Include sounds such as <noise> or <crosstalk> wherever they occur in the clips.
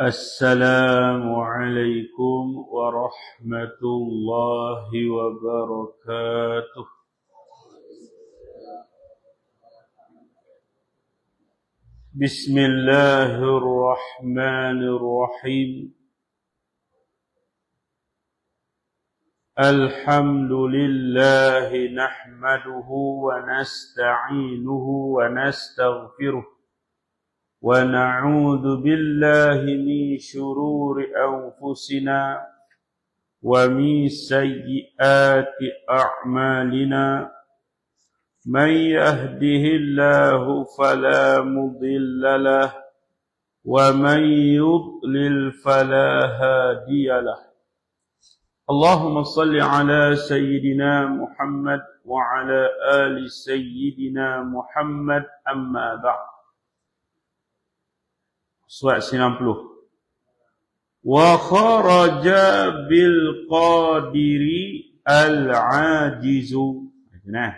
السلام عليكم ورحمة الله وبركاته. بسم الله الرحمن الرحيم. الحمد لله نحمده ونستعينه ونستغفره. ونعوذ بالله من شرور أنفسنا ومن سيئات أعمالنا. من يهده الله فلا مضل له ومن يضلل فلا هادي له. اللهم صل على سيدنا محمد وعلى آل سيدنا محمد أما بعد. Surat 90 Wa kharaja bil qadiri al-ajizu. Nah.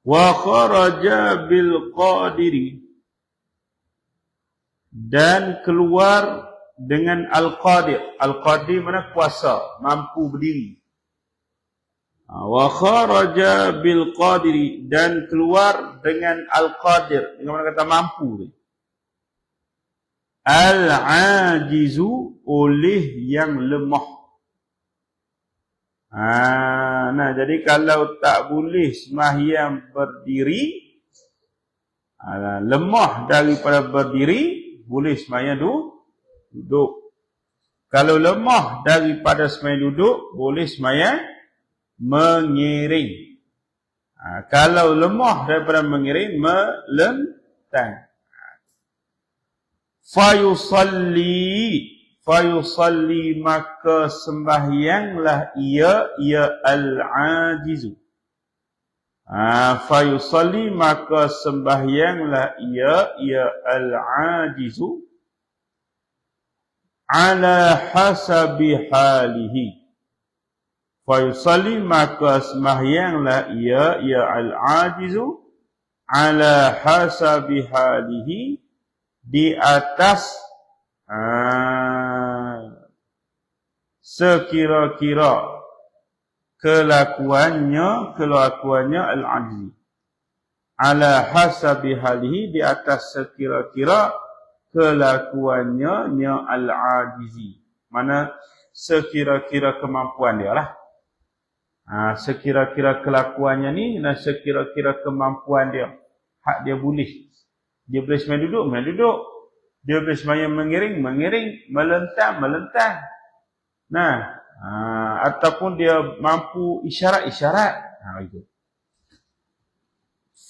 Wa kharaja bil qadiri. Dan keluar dengan al-qadir. Al-qadir mana kuasa Mampu berdiri. Ha, Wa kharaja bil qadiri. Dan keluar dengan al-qadir. Dengan mana kata mampu ni Al-ajizu oleh yang lemah. Ha, nah, jadi kalau tak boleh sembahyang berdiri, ha, lemah daripada berdiri, boleh sembahyang duduk. Kalau lemah daripada sembahyang duduk, boleh sembahyang mengiring. Ha, kalau lemah daripada mengiring, melentang fayusalli fayusalli maka sembahyanglah ia ia al-ajizu ha fayusalli maka sembahyanglah ia ia al-ajizu ala hasabi halihi fayusalli maka sembahyanglah ia ia al-ajizu ala hasabi halihi di atas uh, sekira-kira kelakuannya kelakuannya al-ajzi. Ala hasabi halihi di atas sekira-kira kelakuannya nya al-ajizi mana sekira-kira kemampuan dia lah. Ha, sekira-kira kelakuannya ni dan sekira-kira kemampuan dia. Hak dia boleh dia boleh semayang duduk, semayang duduk. Dia boleh semayang mengiring, mengiring. Melentang, melentang. Nah, ha, ataupun dia mampu isyarat-isyarat. Ha, itu.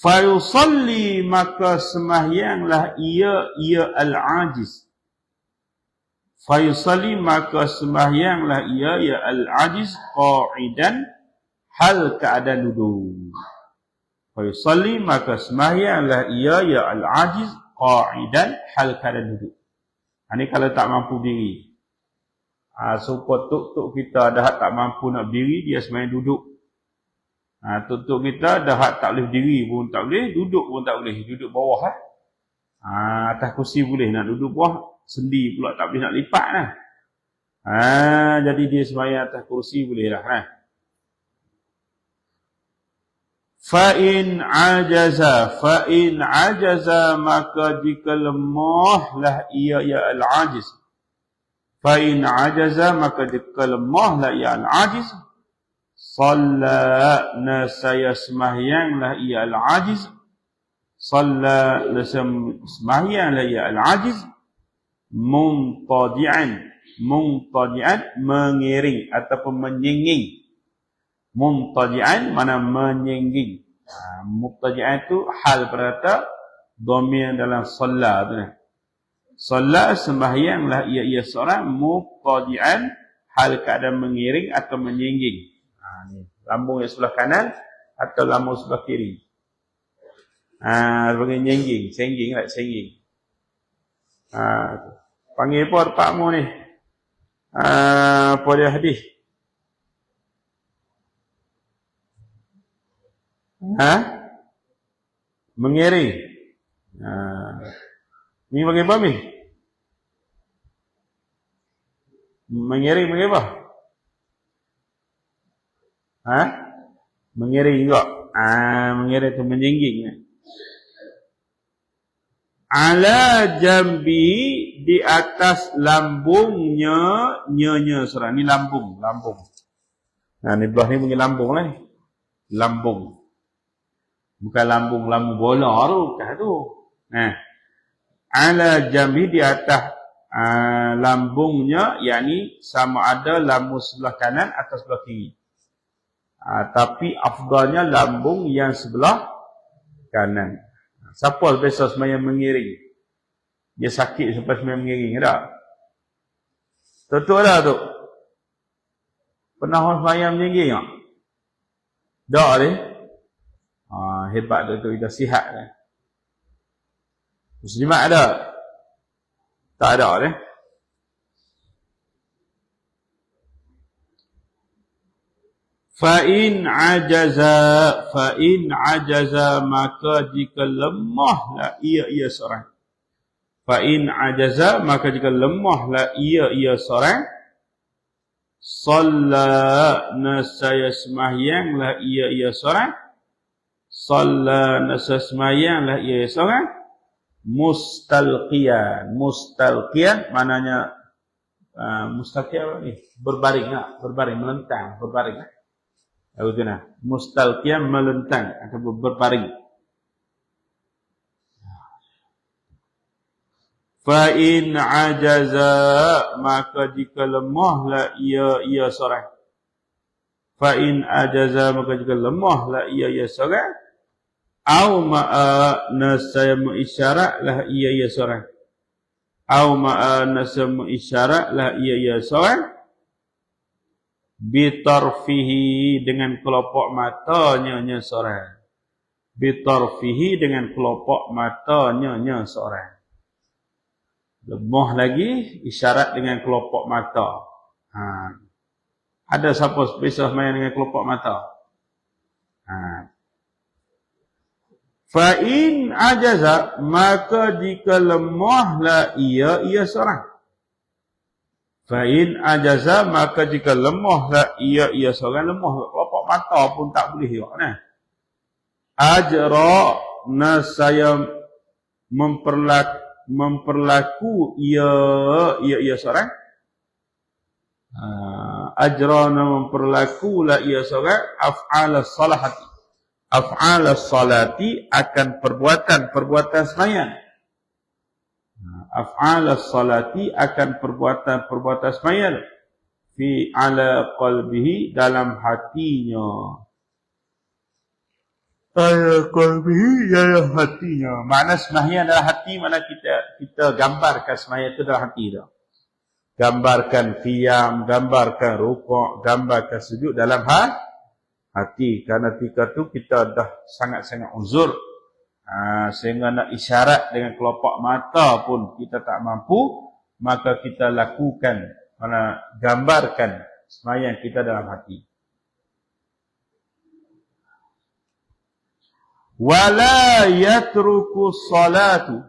Fayusalli maka semahyanglah ia ia al-ajiz. Fayusalli maka semahyanglah ia ia al-ajiz qa'idan hal keadaan duduk. Fayusalli maka semahyanglah ia ya al-ajiz qa'idan hal keadaan duduk. Ini ha, kalau tak mampu diri. Ha, supaya tuk-tuk kita dah tak mampu nak diri, dia semahyang duduk. Ha, tuk-tuk kita dah tak boleh diri pun tak boleh, duduk pun tak boleh. Duduk bawah. Ha. Ha, atas kursi boleh nak duduk bawah, sendi pula tak boleh nak lipat. Lah. Ha, jadi dia semahyang atas kursi boleh lah. Ha. Fa'in ajaza Fa'in ajaza Maka jika lemahlah ia ya al-ajiz. Fa'in ajaza Maka jika lemahlah ia al-ajiz. Salla nasaya semahyanglah ia al-ajiz. Salla semahyanglah ia al-ajiz. Muntadi'an Muntadi'an Mengiring Ataupun menyinging mumtaji'an mana menyingging. Ha, mumtaji'an itu hal perkata domir dalam solat tu. Solat sembahyanglah ia ia seorang mumtaji'an hal keadaan mengiring atau menyingging. Ha, ni. Lambung yang sebelah kanan atau lambung sebelah kiri. Ha, sebagai nyingging. Singging lah, singging. Ha, panggil apa pakmu ni? Ha, apa dia hadis? Ha? Mengiring. Ha. Ni bagi apa ni? Mengiring mengiring apa? Ha? Mengiring juga. Ah, mengiring tu menjingging. Ala jambi di atas lambungnya nyonya seorang. Ni lambung, lambung. Nah, ni belah ni punya lambung lah. Lambung. Bukan lambung lambung bola tu, bukan tu. Nah. Ala jambi di atas uh, lambungnya yakni sama ada lambung sebelah kanan atau sebelah kiri. Uh, tapi afdalnya lambung yang sebelah kanan. Siapa biasa semayang mengiring? Dia sakit sampai semayang mengiring tak? Tentu tu. Pernah orang semayang mengiring tak? Tak ni. Hebat tu, tu kita sihat. Eh. Muslimat ada? Tak ada eh. Fa in ajaza fa in ajaza maka jika lemahlah ia ia seorang. Fa in ajaza maka jika lemahlah ia ia seorang. Salla nasaya semahyanglah ia ia seorang. Salla nasaya semahyanglah ia. Seorang? Mustalqiyan mustalqiyan maknanya uh, mustalqiyan apa ni? Berbaring tak berbaring melentang. Berbaring tak betul nah. Mustalqiyan melentang atau berbaring. Fa in ajaza maka jika lemahlah ia ia seorang. Fa in ajaza maka jika lemahlah ia ia seorang Au ma'a nasaya mengisyarat lah ia ia seorang. Au ma'a nasaya mengisyarat lah ia ia seorang. Bitarfihi dengan kelopak matanya nya seorang. Bitarfihi dengan kelopak matanya nya seorang. Lemah lagi isyarat dengan kelopak mata. Ha. Ada siapa spesial main dengan kelopak mata? Ha. Fa in ajaza maka jika lemahlah ia ia seorang. Fa in ajaza maka jika lemahlah ia ia seorang lemah kelopak mata pun tak boleh juga nah. Ajra nasaya memperlaku memperlaku ia ia ia seorang. Uh, ajrana memperlaku la ia seorang af'ala salahati af'al salati akan perbuatan-perbuatan sembahyang. Af'al salati akan perbuatan-perbuatan sembahyang fi ala qalbihi dalam hatinya. Ala qalbihi dalam hatinya. Mana sembahyang dalam hati mana kita kita gambarkan sembahyang itu dalam hati itu. Gambarkan qiyam, gambarkan rukuk, gambarkan sujud dalam hati hati karena ketika tu kita dah sangat-sangat uzur. Ha, sehingga nak isyarat dengan kelopak mata pun kita tak mampu maka kita lakukan mana gambarkan semayang kita dalam hati. Wala yatruku salatu.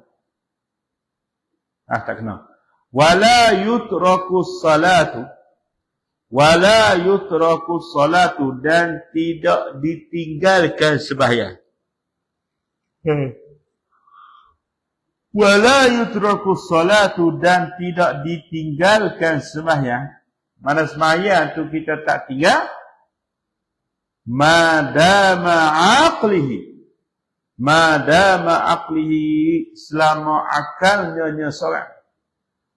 Ah tak kena wala yutraku salatu wala yutraku salatu dan tidak ditinggalkan sembahyang. Hmm. Wala yutraku salatu dan tidak ditinggalkan sembahyang. Mana sembahyang tu kita tak tinggal? Madama aqlihi. Madama aqlihi selama akalnya nya solat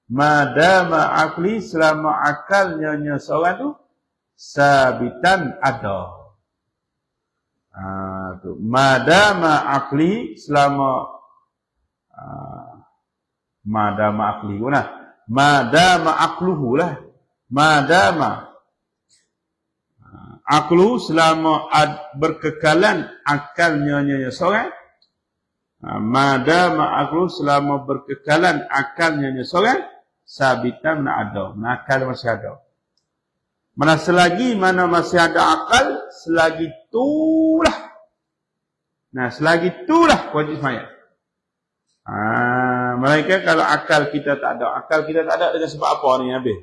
madama akli selama akalnya nya seorang tu sabitan ada. Ha, tu. Madama akli selama uh, madama akli guna. Madama akluhu lah. Madama uh, aklu selama ad, berkekalan akalnya nya seorang ha, madama aklu selama berkekalan akalnya nya seorang sabitan nak ada. Nakal masih ada. Mana selagi mana masih ada akal, selagi itulah. Nah, selagi itulah wajib semayang. Ha, mereka kalau akal kita tak ada, akal kita tak ada dengan sebab apa ni Nabi?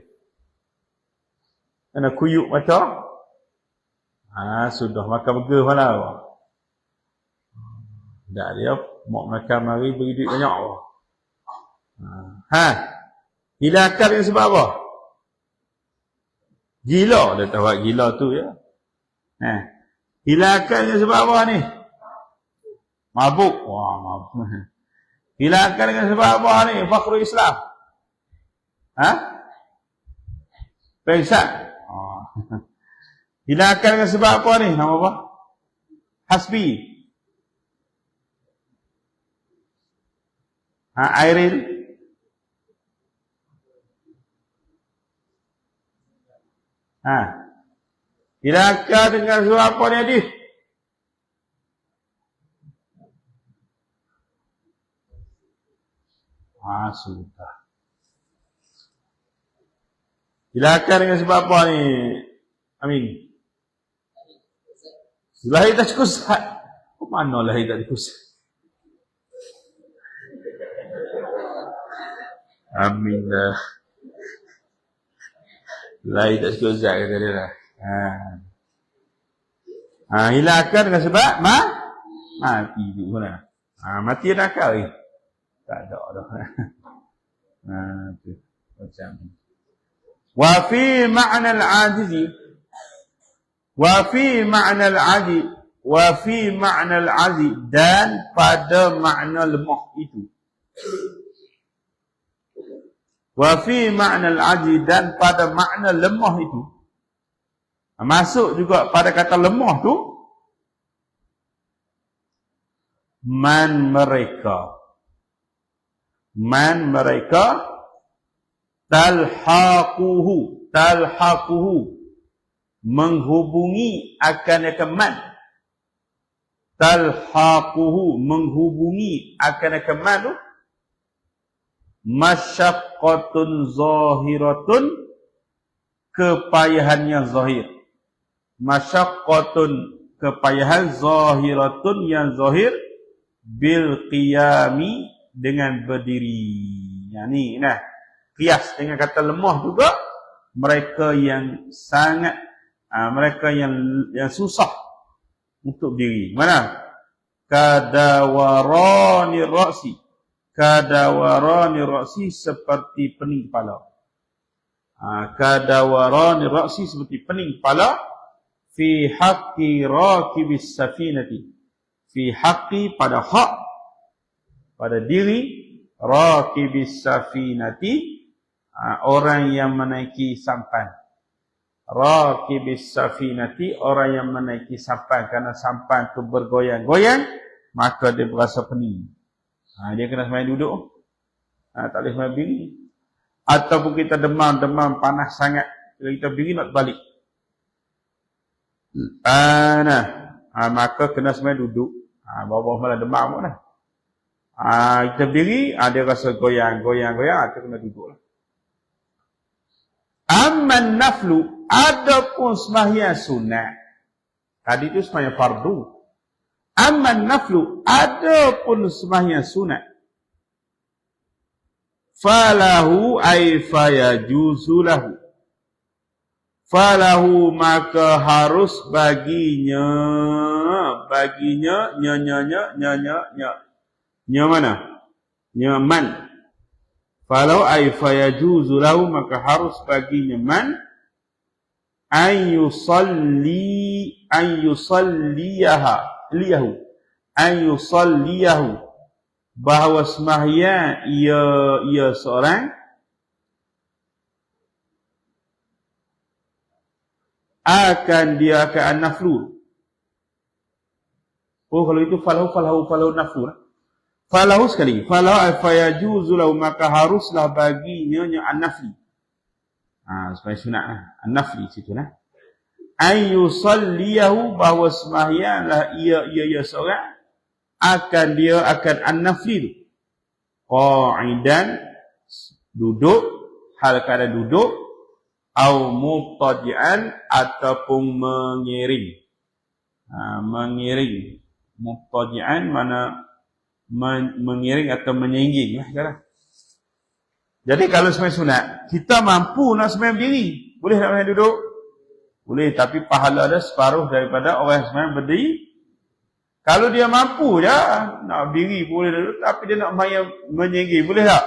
Kena kuyuk mata. Ha, sudah makan burger mana Tak dia mau makan mari beri duit banyak apa. Ha. Hilakan dengan sebab apa? Gila dia tahu gila tu ya. Ha. Hilakan dengan sebab apa ni? Mabuk. Wah, mabuk. Hilakan dengan sebab apa ni? Fakhrul Islam. Ha? Pengsan. Oh. Hilangkan dengan sebab apa ni? Nama apa? Hasbi. Ha, Airil. Ha. Hilangkan dengan sebab apa ni hadis? Ha, sudah. Hilangkan dengan sebab apa ni? Amin. Lahir tak cukup sah. Kau mana lahir tak cukup sah? Amin lah. Lahir tak cukup sah kata dia lah. Ha. Ha, hilangkan dengan sebab ma? Mati tu pun lah. Ha, mati ada akal ni. Tak ada dah. <laughs> Ha, tu. Macam ni. Wa fi ma'na al-ajizi wa fi ma'na al-aji wa fi ma'na al-aji dan pada makna lemah itu wa fi ma'na al-aji dan pada makna lemah itu. Masuk juga pada kata lemah tu man mereka. Man mereka talhaquhu talhaquhu menghubungi akan akan man talhaquhu menghubungi akan akan man tu masyaqqatun zahiratun kepayahan yang zahir. Masyaqqatun kepayahan zahiratun yang zahir bil qiyami dengan berdiri. Yang ni nah. Kias dengan kata lemah juga mereka yang sangat uh, mereka yang yang susah untuk diri. Mana? Kadawarani ra'si kadawarani ra'si seperti pening kepala. Uh, kadawarani ra'si seperti pening kepala. Fi haqqi rakibis safinati. Fi haqqi pada hak pada diri rakibis safinati. Ha, orang yang menaiki sampan. Rakibis safinati orang yang menaiki sampan. Kerana sampan tu bergoyang-goyang maka dia berasa pening. Ha, dia kena semain duduk. Ha, tak boleh semain biri. Ataupun kita demam-demam panas sangat. Kita biri nak balik. Ha, nah. ha, maka kena semain duduk. Ha, bawah-bawah malah demam pun lah. Ha, kita biri, ha, dia rasa goyang-goyang-goyang. Ha, kita kena duduk lah. Amman naflu adapun sembahyang sunat. Tadi itu sembahyang fardu. Amman naflu adapun sembahyang sunat. Falahu ay fayajuzu lahu. Falahu maka harus baginya baginya nya nya nya nya nya nya nya mana? Nya man Falau ay fayajuzu lahu maka harus baginya man an yusalli an yusalliyaha liyahu an yusalliyahu bahawa sembahyang ia ia seorang akan dia akan naflu oh kalau itu falahu falahu falahu naflu lah. Falahu sekali. Falahu fayajuzu lahu maka haruslah baginya nya an-nafi. Ha, supaya sunat lah. An-nafi situ lah. Ayyusalliyahu bahawa sembahyanglah ia ia ia seorang akan dia akan an-nafi tu. Qa'idan duduk hal keadaan duduk au mubtadi'an ataupun mengiring. Ha, mengiring. Mubtadi'an mana mengiring atau menyingging lah sekarang. Jadi kalau semai sunat, kita mampu nak semai berdiri. Boleh semai duduk? Boleh, tapi pahala dia separuh daripada orang yang sebenarnya berdiri. Kalau dia mampu je, nak berdiri boleh dulu, tapi dia nak main menyegi, boleh tak?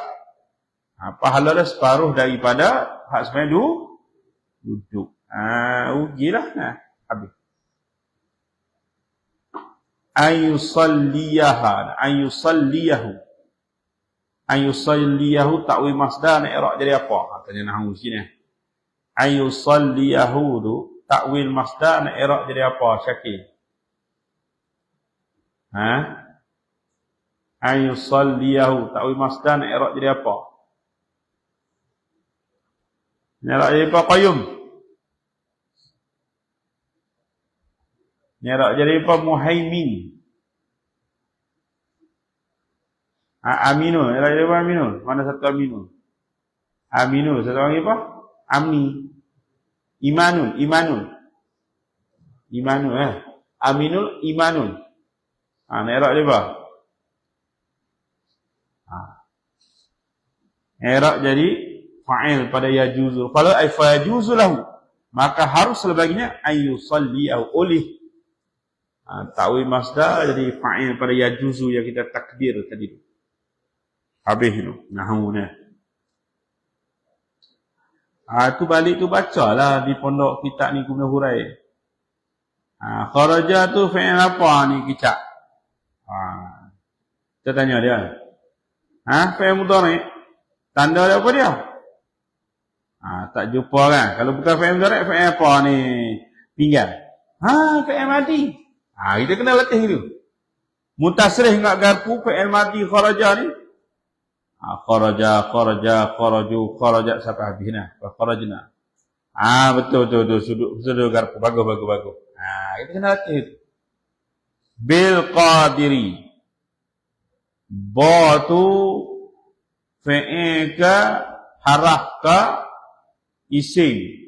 Ha, pahala dia separuh daripada hak sebenarnya dulu, duduk. Ha, ujilah. Ha, habis. Ayusalliyaha, ayusalliyahu. Ayusalliyahu takwil masdar nak irak jadi apa? Ha, tanya nahu sini. Ayusalliyahu tu takwil masdar nak irak jadi apa? Syakir. Ha? Ayusalliyahu. Takwi masdar nak irak jadi apa? Nyerak jadi apa? Qayyum. Nyerak jadi apa? Muhaimin. Ha, aminu. Nyerak jadi apa? Aminu. Mana satu aminu? Aminu. Satu lagi apa? Amni. Imanun. Imanun. Imanun. Eh? Aminul. Imanun. Ha, Nerak dia apa? Ha. Nerak jadi fa'il pada yajuzu. Kalau ay fayajuzu lahu, maka harus sebagainya ayyusalli au oleh. Ha, Ta'wi masdar jadi fa'il pada yajuzu yang kita takdir tadi. Habis itu. Nahu ni. Ha, tu balik tu baca lah di pondok kitab ni guna hurai. Ha, kharaja tu fa'il apa ni kicap? Ha. Kita tanya dia. Ha, fa'il mudhari. Tanda dia apa dia? Ha, tak jumpa kan. Kalau bukan fa'il mudhari, fa'il apa ni? Pinggan. Ha, fa'il mati. Ha, kita kena latih itu. Mutasrih enggak garpu fa'il mati kharaja ni. Ha, kharaja, kharaja, kharaju, kharaja sampai habis nah. Kharajna. Ah betul betul betul. Sudut sudut garpu. Bagus bagus bagus. Ha, kita kena latih bil qadiri. Ba tu fi'il ka harah ka isim.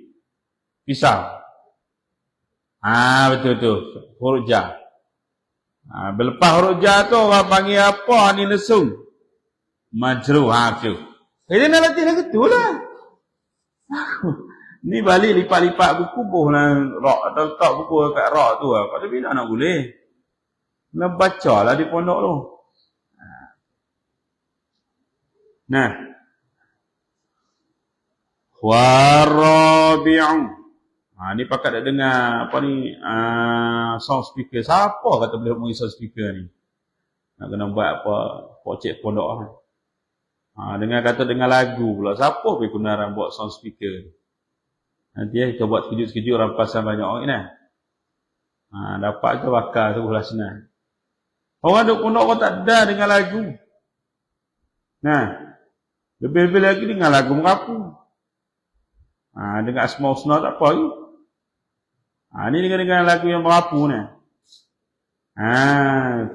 Pisah ah betul tu huruf ja. Ah berlepas huruf tu orang panggil apa ni nesung majru ha tu jadi nak latih lagu tu lah <laughs> ni balik lipat-lipat buku boh lah rak atau letak buku kat rak tu lah pada bila nak boleh Kena baca lah di pondok tu. Nah. Warabi'u. Ha, ni pakat dah dengar apa ni uh, sound speaker. Siapa kata boleh mengi sound speaker ni? Nak kena buat apa pocek pondok lah. Ha, dengar kata dengar lagu pula. Siapa boleh guna buat sound speaker? Nanti ya, kita buat sekejap-sekejap rampasan banyak orang ni. Ha, dapat ke bakar tu belah senang. Orang duk pondok orang tak ada dengan lagu. Nah, lebih-lebih lagi dengan lagu merapu. Ha, dengan asma usna tak apa lagi. Ha, ni dengan, dengan lagu yang merapu ni. Ha,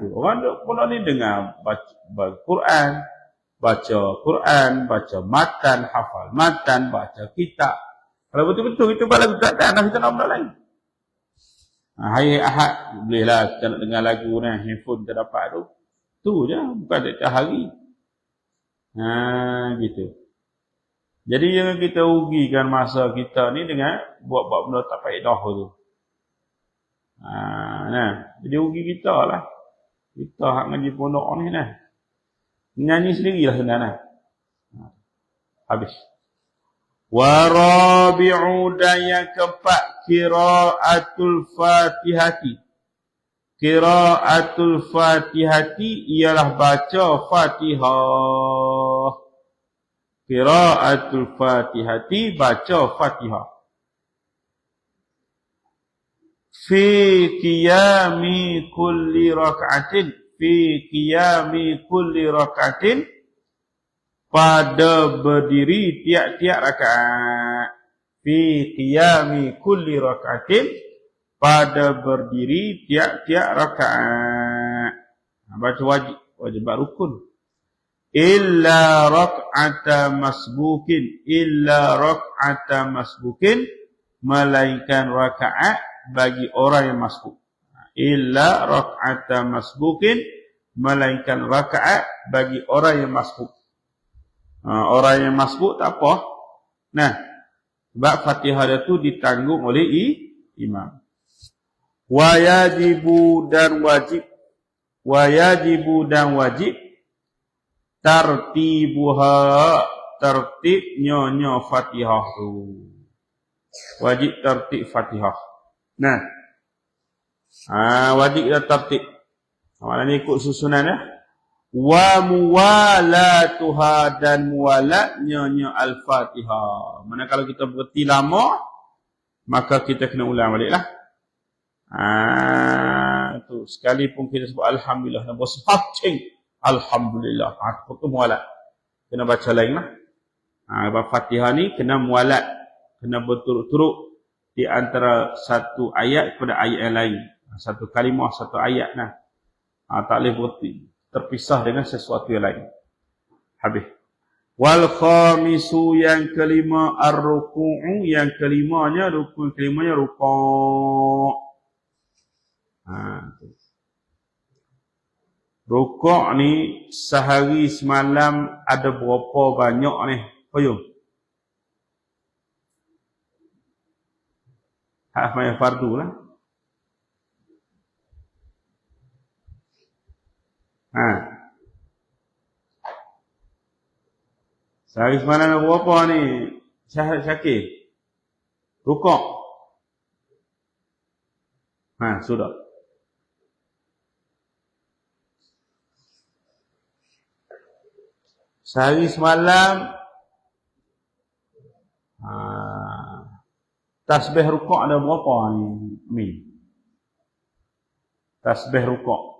tu. Orang duk pondok ni dengar baca, baca Quran, baca Quran, baca matan, hafal matan, baca kitab. Kalau betul-betul itu balas tak ada, kita nak benda lain. Ha, hari Ahad bolehlah kita nak dengar lagu ni, handphone kita dapat tu. Tu je, bukan tiap hari. Ha, gitu. Jadi jangan kita rugikan masa kita ni dengan buat-buat benda tak faedah tu. Ha, nah. Jadi rugi kita lah. Kita hak ngaji pondok ni nah. Nyanyi sendirilah sebenarnya. Ha. Habis. Warabi'u daya keempat kiraatul fatihati kiraatul fatihati ialah baca fatihah kiraatul fatihati baca fatihah fi qiyami kulli rak'atin fi qiyami kulli rak'atin pada berdiri tiap-tiap rakaat fi qiyami kulli rak'atin pada berdiri tiap-tiap rakaat. Baca wajib, wajib rukun. Illa rak'ata masbukin, illa rak'ata masbukin, malaikan rakaat bagi orang yang masbuk. Illa rak'ata masbukin, malaikan rakaat bagi orang yang masbuk. Ha, orang yang masbuk tak apa. Nah, sebab Fatihah dia tu ditanggung oleh i, imam. Wa yajibu dan wajib wa yajibu dan wajib tartibuha tertib nyonya Fatihah tu. Wajib tertib Fatihah. Nah. Ah wajib dah tertib. Maknanya ikut susunan ya. Wa muwalatuha dan muwalatnya nya al-Fatihah. Mana kalau kita berhenti lama maka kita kena ulang baliklah. Ah tu sekali pun kita sebut alhamdulillah dan bos alhamdulillah. Ah tu muwalat. Kena baca lain lah. Ha, Fatihah ni kena mualat. Kena berturut-turut di antara satu ayat kepada ayat yang lain. Satu kalimah, satu ayat lah. Ha, tak boleh berhenti. Terpisah dengan sesuatu yang lain. Habis. Wal khamisu yang kelima ar-ruku'u. Yang kelimanya, rukun kelimanya ruku' Ha, Rukuk ni sehari semalam ada berapa banyak ni? Payung. Hak maya fardu lah. Ha. Sehari semalam ada berapa ni? Syahid Syakir. Rukuk. Ha, sudah. Sehari semalam ha, Tasbih rukuk ada berapa ni? Mi. Tasbih rukuk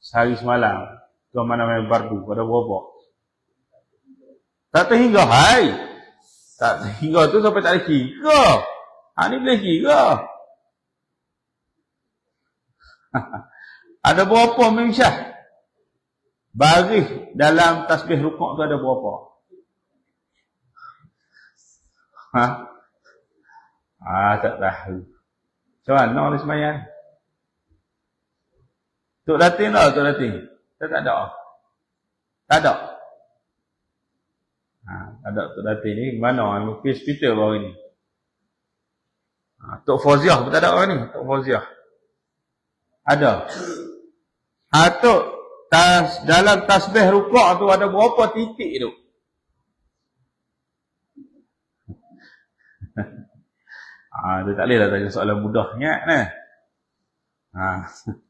Sehari semalam Tuan mana main bardu Ada berapa? Tak terhingga hai Tak terhingga tu sampai tak ada kira Ha ni boleh kira <laughs> Ada berapa Mimsyah? Baris dalam tasbih rukuk tu ada berapa? Ha? Ah, tak tahu. Macam mana ni semayang? Tok Datin lah, Tok Datin. Tak, tak ada. Tak ada. Ha, tak ada Tok Datin ni. Mana? Mungkin hospital baru ni. Ha, Tok Fauziah pun tak ada orang ni. Tok Fauziah. Ada. Ha, Tok tas dalam tasbih rukuk tu ada berapa titik tu? ah, <laughs> dia tak boleh lah tanya soalan mudah ingat nah. Ha. <laughs>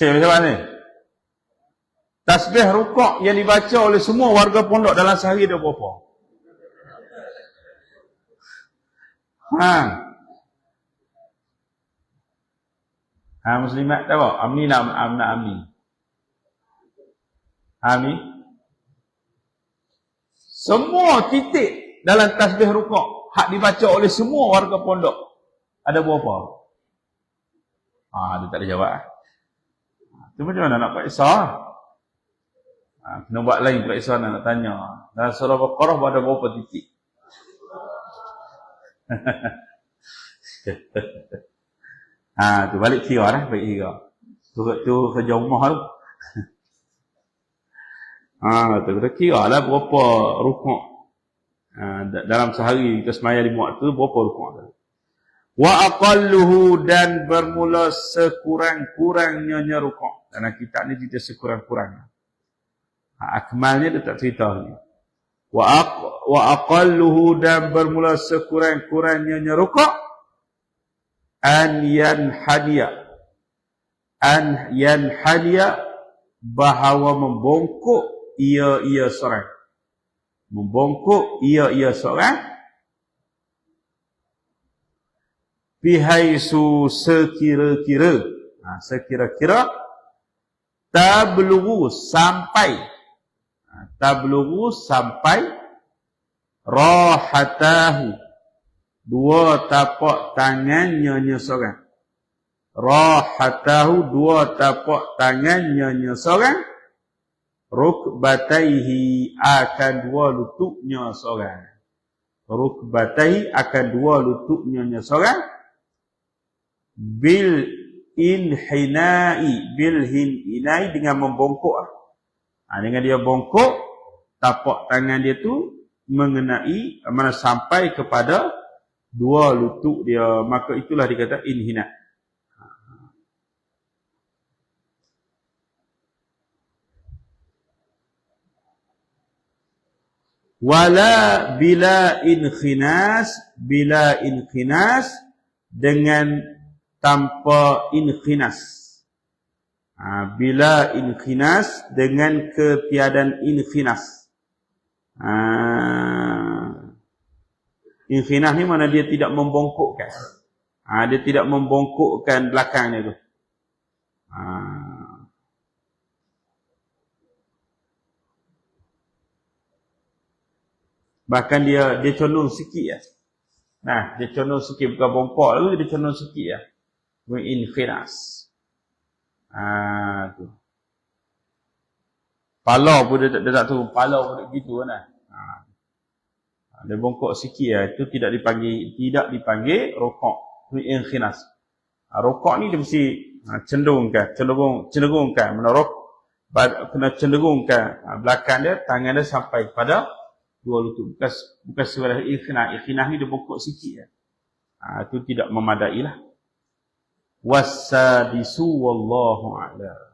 Saya macam mana? Tasbih rukuk yang dibaca oleh semua warga pondok dalam sehari ada berapa? Ha. Ha, muslimat apa? Amni nak am, nak amni. Amni. Semua titik dalam tasbih rukuk hak dibaca oleh semua warga pondok ada berapa? Ah, dia tak ada jawab. Tu macam mana nak periksa? Ha, kena buat lain periksa nak, nak tanya. Dalam surah Baqarah ada berapa titik? <laughs> Ha, tu balik kira lah, balik kira. Tu, tu kerja rumah tu. <laughs> ha, tu kita kira lah berapa rukuk. Ha, dalam sehari kita semayah lima waktu, berapa rukuk tu. Wa aqalluhu dan bermula sekurang-kurangnya rukuk. Dalam kitab ni cerita sekurang-kurang. Ha, akmalnya dia tak cerita ni. Wa, wa aqalluhu dan bermula sekurang-kurangnya rukuk an yanhadiya an yanhadiya bahawa membongkok ia ia seorang membongkok ia ia seorang bihaisu sekira-kira. Ha, sekira-kira tablughu sampai. Ha, tablughu sampai rahatahu. Dua tapak tangannya nya seorang rahatahu dua tapak tangannya nya seorang rukbataihi akan dua lututnya seorang. Rukbataihi akan dua lututnya nya seorang bil inhinai bil hinai dengan membongkok ha, dengan dia bongkok tapak tangan dia tu mengenai mana sampai kepada dua lutut dia. Maka itulah dikata inhina wala bila inkhinas bila inkhinas dengan tanpa inkhinas ha, bila inkhinas dengan ketiadaan inkhinas ha, inkhinas ni mana dia tidak membongkokkan ha, dia tidak membongkokkan belakangnya tu. Ha, Bahkan dia dia condong sikit ya. Nah, dia condong sikit. Bukan bongkok lagi dia condong sikit ya. In khinas. Ah tu. Pala pun dia, dia tak tahu pala pun gitu kan. Ha. Dia bongkok sikit ya, itu tidak dipanggil tidak dipanggil rokok. in khinas. Ha, rokok ni dia mesti ha, cenderungkan, cenderung cenderungkan menurut kena cenderungkan ha, belakang dia tangan dia sampai pada dua lutut bukan bukan sebarang ikhnah ikhnah ni dia bongkok sikit ya. ha, itu tidak memadai lah والسادس والله أعلم.